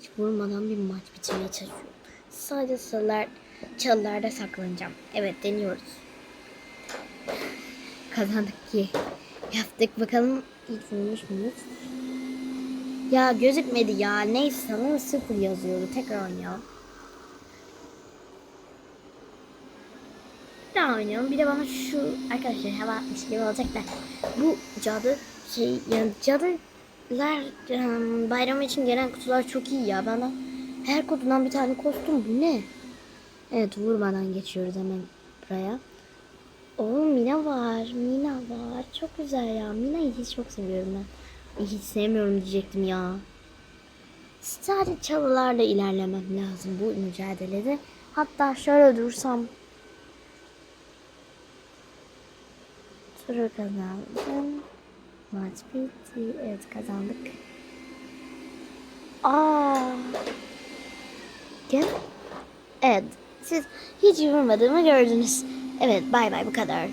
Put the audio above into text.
Hiç vurmadan bir maç bitirmeye çalışıyorum. Sadece sarılar, çalılarda saklanacağım. Evet deniyoruz. Kazandık ki. Yaptık bakalım ilk vurmuş muyuz? Ya gözükmedi ya. Neyse sanırım sıfır yazıyordu. Tekrar oynayalım. Bir daha oynayalım. Bir de bana şu arkadaşlar hava atmış gibi olacak da bu cadı şey yani cadılar em, bayramı için gelen kutular çok iyi ya. Bana her kutudan bir tane kostüm bu ne? Evet vurmadan geçiyoruz hemen buraya. Oo Mina var. Mina var. Çok güzel ya. Mina'yı hiç çok seviyorum ben. Hiç sevmiyorum diyecektim ya. Sadece çalılarla ilerlemem lazım bu mücadelede. Hatta şöyle dursam Turu kazandım. Maç bitti. Evet kazandık. Aa. Gel. Evet. Siz hiç vurmadığımı gördünüz. Evet bay bay bu kadar.